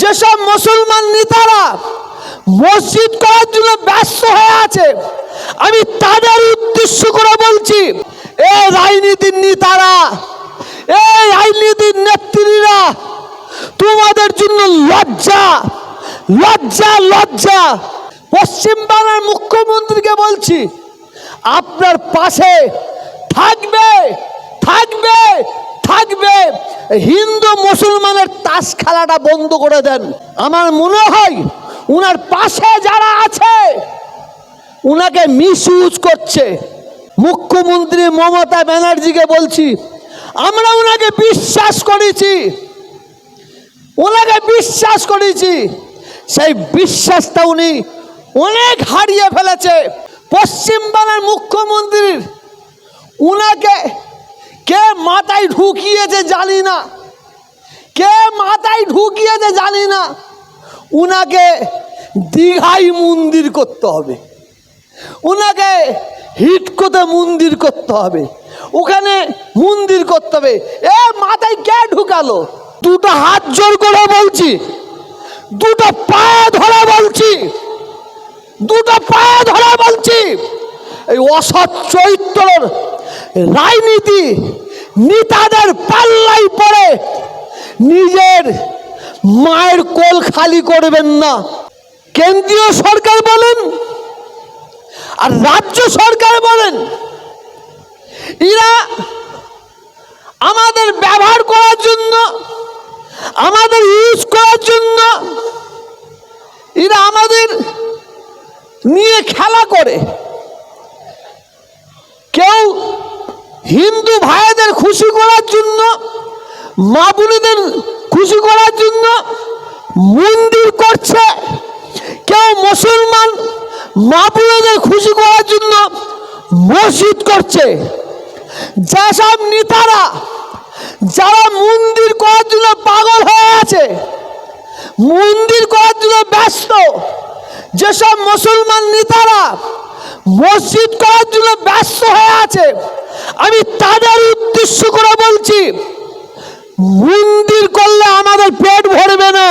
যেসব মুসলমান নেতারা মসজিদ করার জন্য ব্যস্ত হয়ে আছে, আমি তাদের উদ্দেশ্য করে বলছি এ রাজনীতির নেতারা, এই রাজনীতির নেত্রীরা, তোমাদের জন্য লজ্জা লজ্জা লজ্জা। পশ্চিমবাংলার মুখ্যমন্ত্রীকে বলছি, আপনার পাশে থাকবে থাকবে থাকবে। হিন্দু মুসলমানের তাস খেলাটা বন্ধ করে দেন। আমার মনে হয় উনার পাশে যারা আছে, উনাকে মিস করছে। মুখ্যমন্ত্রী মমতা ব্যানার্জিকে বলছি, আমরা উনাকে বিশ্বাস করেছি। ওনাকে বিশ্বাস করেছি। সেই বিশ্বাসটা উনি অনেক হারিয়ে ফেলেছে। পশ্চিমবাংলার মুখ্যমন্ত্রীর উনাকে মাথায় ঢুকিয়েছে জানি না। কে মাথায় ঢুকিয়েছে জানি না। উনাকে দীঘাই মন্দির করতে হবে। ওনাকে হিটকোতে মন্দির করতে হবে। ওখানে মন্দির করতে হবে। এ, মাথায় কে ঢুকালো? দুটো হাত জোর করে বলছি। দুটো পায়ে ধরে বলছি। দুটো পায়ে ধরে বলছি। এই অসৎ চরিত্রর রাজনীতি নেতাদের পাল্লাই পড়ে। নিজের মায়ের কোল খালি করবেন না। কেন্দ্রীয় সরকার বলেন আর রাজ্য সরকার বলেন, এরা আমাদের ব্যবহার করার জন্য, আমাদের ইউজ করার জন্য, এরা আমাদের নিয়ে খেলা করে। কেউ হিন্দু ভাইদের খুশি করার জন্য, মা বোনেদের খুশি করার জন্য মন্দির করছে। কেউ মুসলমান মা বোনেদের খুশি করার জন্য মসজিদ করছে। যেসব নেতারা, যারা মন্দির করার জন্য পাগল হয়ে আছে, মন্দির করার জন্য ব্যস্ত, যেসব মুসলমান নেতারা মসজিদ করার জন্য ব্যস্ত হয়ে আছে আমি তাদের উদ্দেশ্য করে বলছি, মন্দির করলে আমাদের পেট ভরবে না।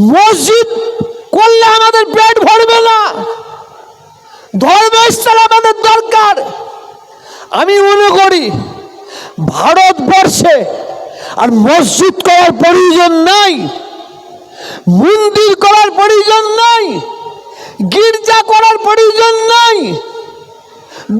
মসজিদ করলে আমাদের পেট ভরবে না। ধর্মস্থল আমাদের দরকার। আমি মনে করি, ভারতবর্ষে আর মসজিদ করার প্রয়োজন নাই, মন্দির করার প্রয়োজন নাই, গির্জা করার প্রয়োজন নাই।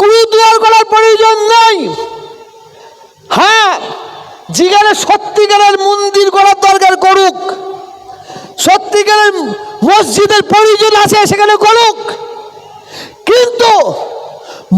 গুরুদুয়ার করার প্রয়োজন নাই। হ্যাঁ যেখানে সত্যিকারের মন্দির করার দরকার করুক, সত্যিকারের মসজিদের প্রয়োজন আছে সেখানে করুক। কিন্তু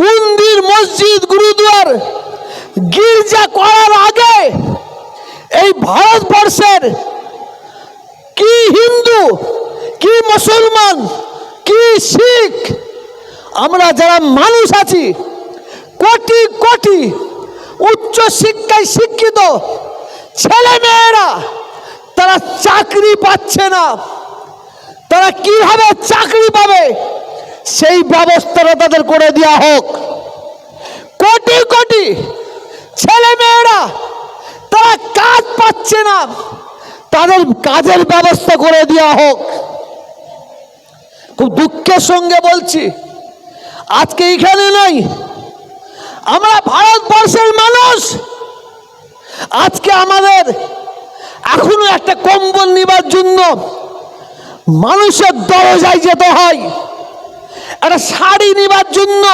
মন্দির, মসজিদ, গুরুদুয়ার গির্জা করার আগে এই ভারতবর্ষের কি হিন্দু, কি মুসলমান, কি শিখ আমরা যারা মানুষ আছি, কোটি কোটি উচ্চ শিক্ষায় শিক্ষিত ছেলে মেয়েরা, তারা চাকরি পাচ্ছে না। তারা কীভাবে চাকরি পাবে? সেই ব্যবস্থাটা তাদের করে দেওয়া হোক। কোটি কোটি ছেলে মেয়েরা, তারা কাজ পাচ্ছে না। তাদের কাজের ব্যবস্থা করে দেওয়া হোক। খুব দুঃখের সঙ্গে বলছি আজকে এইখানে নাই। আমরা ভারতবর্ষের মানুষ। আজকে আমাদের এখনও একটা কম্বল নিবার জন্য মানুষের দরজায় যেতে হয়। একটা শাড়ি নিবার জন্য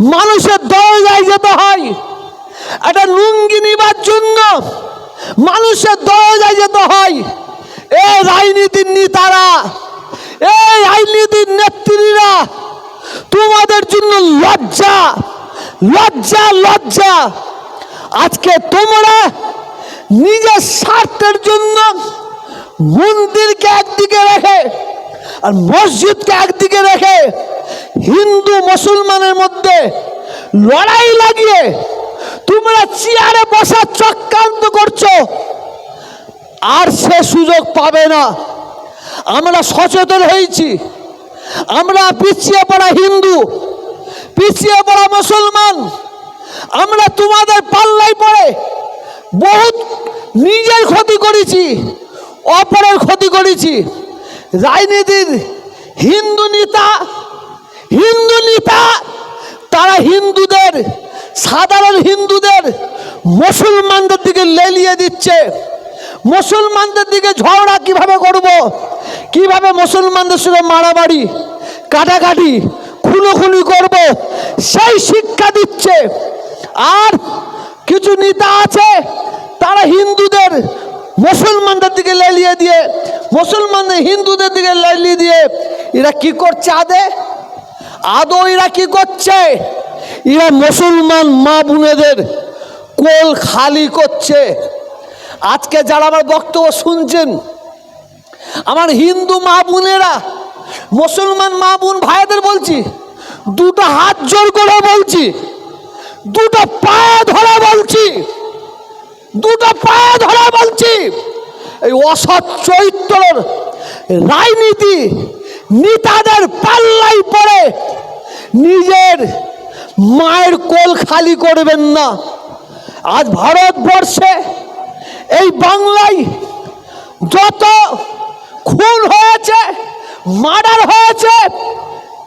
মানুষের দরজায় যেতে হয়। একটা লুঙ্গি নিবার জন্য মানুষের দরজায় যেতে হয়। এ রাজনীতির নেতারা, এই রাজনীতির নেত্রীরা তোমাদের জন্য লজ্জা লজ্জা লজ্জা। আজকে তোমরা নিজের স্বার্থের জন্য মন্দিরকে একদিকে রেখে আর মসজিদকে একদিকে রেখে হিন্দু মুসলমানের মধ্যে লড়াই লাগিয়ে তোমরা চেয়ারে বসা চক্রান্ত করছ, আর সে সুযোগ পাবে না। আমরা সচেতন হয়েছি। আমরা পিছিয়ে পড়া হিন্দু, পিছিয়ে পড়া মুসলমান, আমরা তোমাদের পাল্লাই পড়ে বহুত নিজের ক্ষতি করেছি, অপরের ক্ষতি করেছি। রাজনীতির হিন্দু নেতা হিন্দু নেতা, তারা হিন্দুদের, সাধারণ হিন্দুদের মুসলমানদের দিকে লেলিয়ে দিচ্ছে। মুসলমানদের দিকে ঝগড়া কীভাবে করব? কীভাবে মুসলমানদের সঙ্গে মারামারি, কাটাকাটি, খুনোখুনি করব, সেই শিক্ষা দিচ্ছে। আর কিছু নেতা আছে, তারা হিন্দুদের, মুসলমানদের দিকে লেলিয়ে দিয়ে, মুসলমানদের হিন্দুদের দিকে লেলিয়ে দিয়ে, এরা কি করছে আদে? আদৌ এরা কি করছে? এরা মুসলমান মা বোনেদের কোল খালি করছে। আজকে যারা আমার বক্তব্য শুনছেন আমার হিন্দু মা বোনেরা, মুসলমান মা বোন ভাইদের বলছি, দুটো হাত জোর করে বলছি, দুটো পায়ে ধরে বলছি, দুটো পায়ে ধরে বলছি, এই অসৎ চরিত্রের রাজনীতি নেতাদের পাল্লাই পড়ে নিজের মায়ের কোল খালি করবেন না। আজ ভারতবর্ষে এই বাংলায় যত খুন হয়েছে, মার্ডার হয়েছে।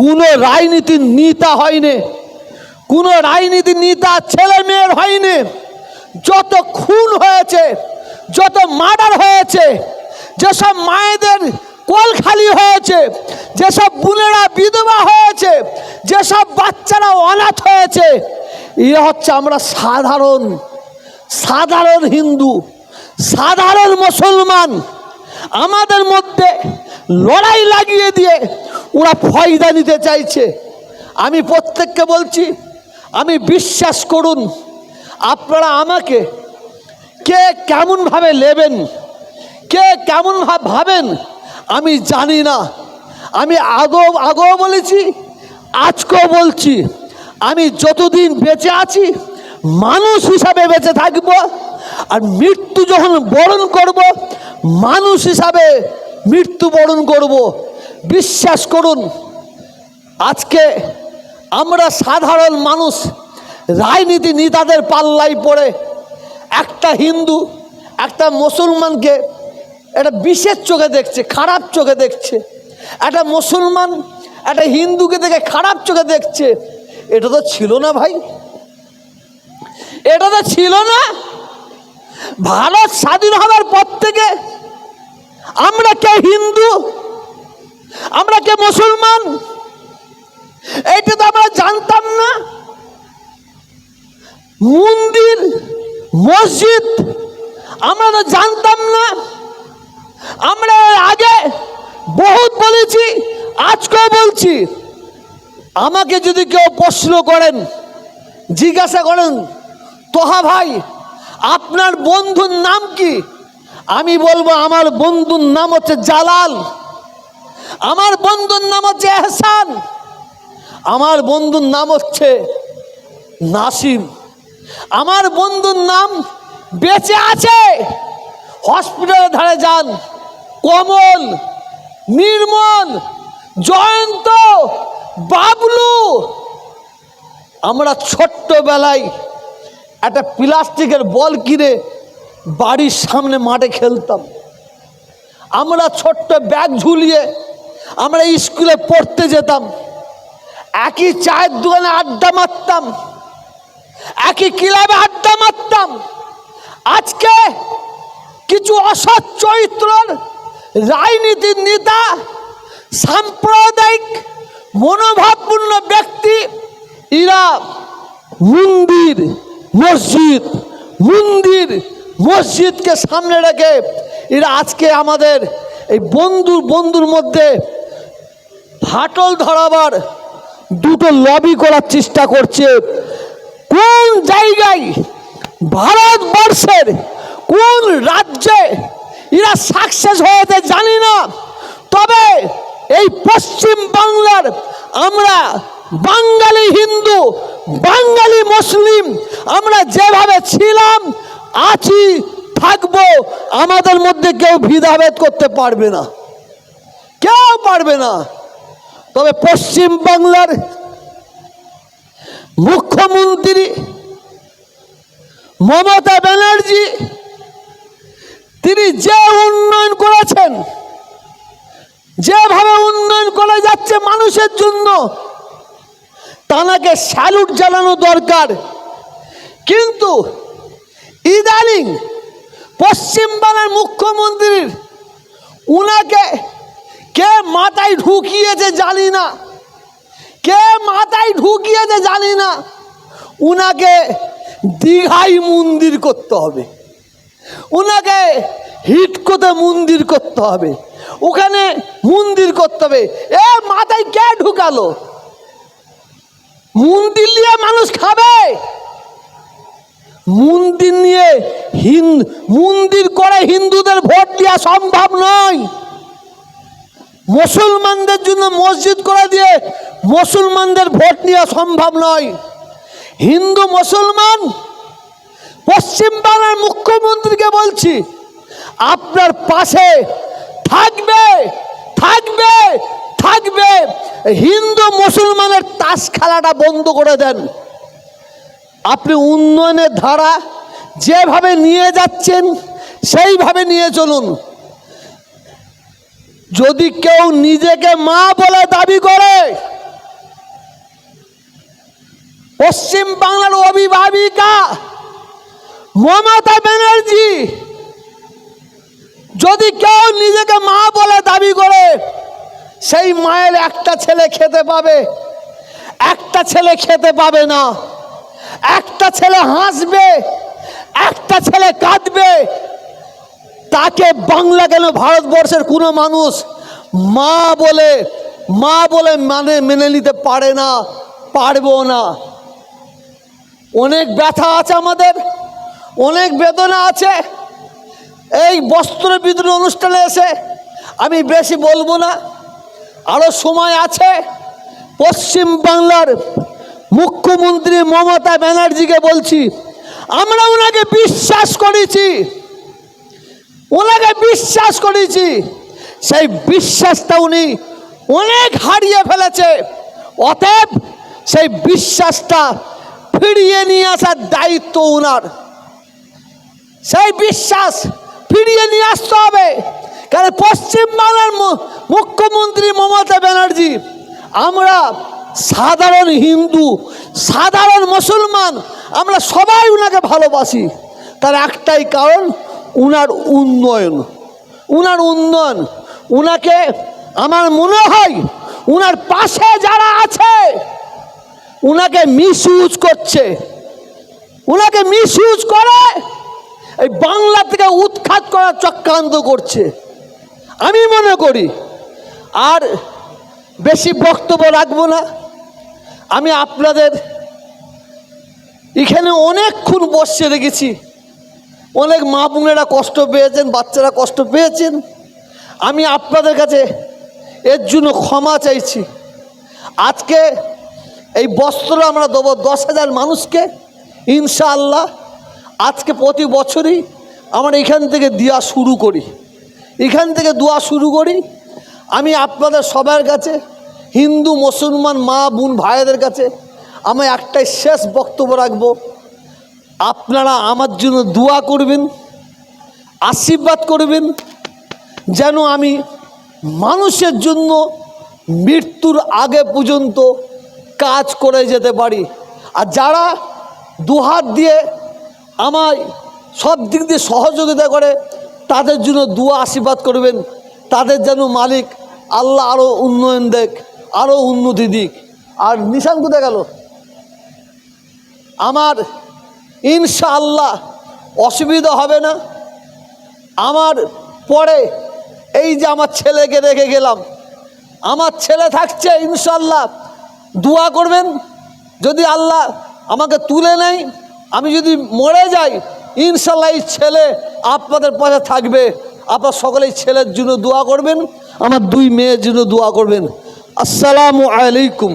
কোনো রাজনীতির নেতা হয়নি, কোনো রাজনীতির নেতা ছেলে মেয়ের হয়নি। যত খুন হয়েছে, যত মার্ডার হয়েছে, যেসব মায়েদের কোল খালি হয়েছে, যেসব বোনেরা বিধবা হয়েছে, যেসব বাচ্চারা অনাথ হয়েছে এ হচ্ছে আমরা সাধারণ সাধারণ হিন্দু, সাধারণ মুসলমান। আমাদের মধ্যে লড়াই লাগিয়ে দিয়ে ওরা ফয়দা নিতে চাইছে। আমি প্রত্যেককে বলছি, আমি বিশ্বাস করুন, আপনারা আমাকে কে কেমনভাবে নেবেন, কে কেমন ভাবেন, আমি জানি না। আমি আগেও আগেও বলেছি, আজকেও বলছি, আমি যতদিন বেঁচে আছি, মানুষ হিসাবে বেঁচে থাকব, আর মৃত্যু যখন বরণ করব মানুষ হিসাবে মৃত্যুবরণ করব। বিশ্বাস করুন, আজকে আমরা সাধারণ মানুষ, রাজনীতি নেতাদের পাল্লাই পড়ে, একটা হিন্দু, একটা মুসলমানকে একটা বিশেষ চোখে দেখছে, খারাপ চোখে দেখছে। একটা মুসলমান একটা হিন্দুকে দেখে খারাপ চোখে দেখছে। এটা তো ছিল না ভাই। এটা তো ছিল না। ভারত স্বাধীন হওয়ার পর থেকে আমরা কে হিন্দু? আমরা কে মুসলমান? এইটা তো আমরা জানতাম না। মন্দির, মসজিদ আমরা তো জানতাম না। আমরা আগে বহুত বলেছি, আজকেও বলছি। আমাকে যদি কেউ প্রশ্ন করেন, জিজ্ঞাসা করেন, তোহা ভাই আপনার বন্ধুর নাম কি? আমি বলব আমার বন্ধুর নাম হচ্ছে জালাল। আমার বন্ধুর নাম হচ্ছে এহসান। আমার বন্ধুর নাম হচ্ছে নাসিম। আমার বন্ধুর নাম বেঁচে আছে। হসপিটালে ধারে যান। কমল, নির্মল, জয়ন্ত, বাবলু। আমরা ছোট্টবেলায় একটা প্লাস্টিকের বল কিনে বাড়ির সামনে মাঠে খেলতাম। আমরা ছোট্ট ব্যাগ ঝুলিয়ে আমরা স্কুলে পড়তে যেতাম। একই চায়ের দোকানে আড্ডা মারতাম। একই ক্লাবে আড্ডা মারতাম। আজকে কিছু অসৎ চরিত্রের রাজনীতির নেতা, সাম্প্রদায়িক, মনোভাবপূর্ণ ব্যক্তি ইরা মন্দির মসজিদ, মন্দির, মসজিদকে সামনে রেখে এরা আজকে আমাদের এই বন্ধু বন্ধুর মধ্যে ফাটল ধরাবার দুটো লবি করার চেষ্টা করছে। কোন জায়গায় ভারতবর্ষের কোন রাজ্যে এরা সাকসেস হয়েছে জানি না। তবে এই পশ্চিম বাংলার আমরা বাঙালি হিন্দু, বাঙালি মুসলিম, আমরা যেভাবে ছিলাম আছি থাকব, আমাদের মধ্যে কেউ ভেদাভেদ করতে পারবে না। কেউ পারবে না। তবে পশ্চিম বাংলার মুখ্যমন্ত্রী মমতা ব্যানার্জি, তিনি যে উন্নয়ন করেছেন, যেভাবে উন্নয়ন করে যাচ্ছে মানুষের জন্য তানাকে স্যালুট জানানো দরকার। কিন্তু ইদানিং পশ্চিমবাংলার মুখ্যমন্ত্রীর উনাকে কে মাথায় ঢুকিয়েছে জানি না। কে মাথায় ঢুকিয়েছে জানি না। উনাকে দীঘাই মন্দির করতে হবে। উনাকে হিটকোতে মন্দির করতে হবে। ওখানে মন্দির করতে হবে। এ মাথায় কে ঢুকালো? মন্দির নিয়ে মানুষ খাবে। মন্দির নিয়ে হিন মন্দির করে হিন্দুদের ভোট দেওয়া সম্ভব নয়। মুসলমানদের জন্য মসজিদ করে দিয়ে মুসলমানদের ভোট নেওয়া সম্ভব নয়। হিন্দু মুসলমান পশ্চিমবাংলার মুখ্যমন্ত্রীকে বলছি, আপনার পাশে থাকবে থাকবে থাকবে। হিন্দু মুসলমানের তাস খেলাটা বন্ধ করে দেন। আপনি উন্নয়নের ধারা যেভাবে নিয়ে যাচ্ছেন, সেইভাবে নিয়ে চলুন। যদি কেউ নিজেকে মা বলে দাবি করে, পশ্চিম বাংলার অভিভাবিকা মমতা ব্যানার্জি যদি কেউ নিজেকে মা বলে দাবি করে সেই মায়ের একটা ছেলে খেতে পাবে। একটা ছেলে খেতে পাবে না। একটা ছেলে হাসবে। একটা ছেলে কাঁদবে। তাকে বাংলা কেন ভারতবর্ষের কোনো মানুষ মা বলে মা বলে মানে মেনে নিতে পারে না, পারব না। অনেক ব্যথা আছে আমাদের, অনেক বেদনা আছে। এই বস্ত্র বিদ্রোহ অনুষ্ঠানে এসে আমি বেশি বলব না। আরও সময় আছে। পশ্চিম বাংলার মুখ্যমন্ত্রী মমতা ব্যানার্জিকে বলছি, আমরা ওনাকে বিশ্বাস করেছি। ওনাকে বিশ্বাস করেছি। সেই বিশ্বাসটা উনি অনেক হারিয়ে ফেলেছে। অতএব সেই বিশ্বাসটা ফিরিয়ে নিয়ে আসার দায়িত্ব ওনার। সেই বিশ্বাস ফিরিয়ে নিয়ে আসতে হবে। কারণ পশ্চিমবাংলার মুখ্যমন্ত্রী মমতা ব্যানার্জি, আমরা সাধারণ হিন্দু, সাধারণ মুসলমান, আমরা সবাই উনাকে ভালোবাসি। তার একটাই কারণ, উনার উন্নয়ন। উনার উন্নয়ন, উনাকে আমার মনে হয়, উনার পাশে যারা আছে, উনাকে মিস ইউজ করছে। উনাকে মিস ইউজ করে, এই বাংলা থেকে উৎখাত করার চক্রান্ত করছে। আমি মনে করি, আর বেশি বক্তব্য রাখব না। আমি আপনাদের এখানে অনেকক্ষণ বসে রেখেছি অনেক মা বোনেরা কষ্ট পেয়েছেন, বাচ্চারা কষ্ট পেয়েছেন। আমি আপনাদের কাছে এর জন্য ক্ষমা চাইছি। আজকে এই বস্ত্র আমরা দেবো দশ হাজার মানুষকে, ইনশাআল্লাহ। আজকে প্রতি বছরই আমরা এখান থেকে দেওয়া শুরু করি। এখান থেকে দোয়া শুরু করি। আমি আপনাদের সবার কাছে, হিন্দু, মুসলমান, মা, বোন, ভাইদের কাছে আমি একটাই শেষ বক্তব্য রাখব। আপনারা আমার জন্য দোয়া করবেন, আশীর্বাদ করবেন, যেন আমি মানুষের জন্য মৃত্যুর আগে পর্যন্ত কাজ করে যেতে পারি। আর যারা দুহাত দিয়ে আমায় সব দিক দিয়ে সহযোগিতা করে তাদের জন্য দুয়া আশীর্বাদ করবেন। তাদের যেন মালিক আল্লাহ আরও উন্নয়ন দেখ আরও উন্নতি দিক। আর নিশান কোথায় গেল? আমার ইনশাআল্লাহ অসুবিধা হবে না। আমার পরে এই যে আমার ছেলেকে রেখে গেলাম, আমার ছেলে থাকছে ইনশাল্লাহ দোয়া করবেন, যদি আল্লাহ আমাকে তুলে নেয়, আমি যদি মরে যাই ইনশাল্লাহ এই ছেলে আপনাদের পাশে থাকবে। আপনার সকলেই ছেলের জন্য দোয়া করবেন, আমার দুই মেয়ের জন্য দোয়া করবেন। আসসালামু আলাইকুম।